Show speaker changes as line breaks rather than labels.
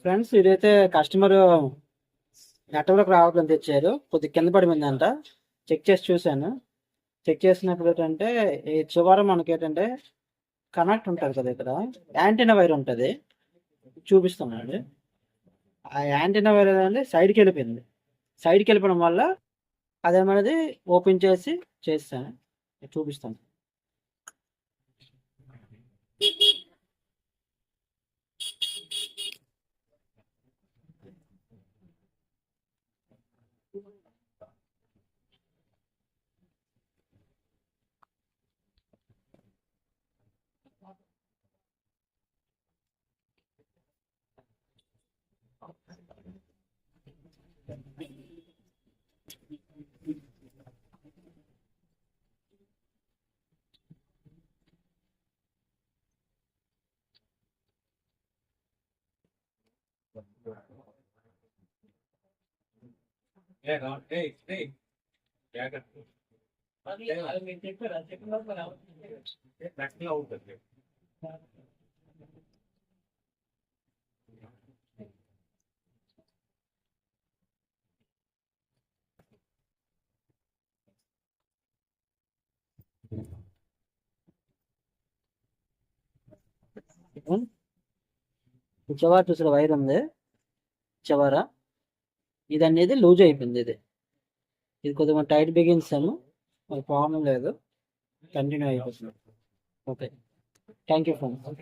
Friends ఇదైతే customer network రావట్లేదు తెచ్చారు. కొద్దిగా కింద పడిపోయిందంట. చెక్ చేసి చూశాను. చెక్ చేసినప్పుడు ఏంటంటే ఈ చివర మనకి ఏంటంటే కనెక్ట్ ఉంటుంది కదా ఇక్కడ. యాంటీనా వైర్ ఉంటుంది. చూపిస్తున్నాడు ఆ యాంటీనా వైర్ అనేది సైడ్కి వెళ్ళిపోయింది. సైడ్కి వెళ్ళిపోవడం వల్ల అదేమనేది ఓపెన్ చేసి చేస్తాను. చూపిస్తాను.
क्या करते हैं क्या करते हैं पर
ये अलग इंटेक पर आते हैं पर बनाओ। करते
हैं बैटिंग आउट करते हैं
చివర చూసిన వైర్ ఉంది. చివర. ఇది అనేది లూజ్ అయిపోయింది ఇది. ఇది కొద్దిగా టైట్ బిగించాము మాకు ప్రాబ్లం లేదు. కంటిన్యూ అయిపోతుంది. ఓకే. Thank you, friends.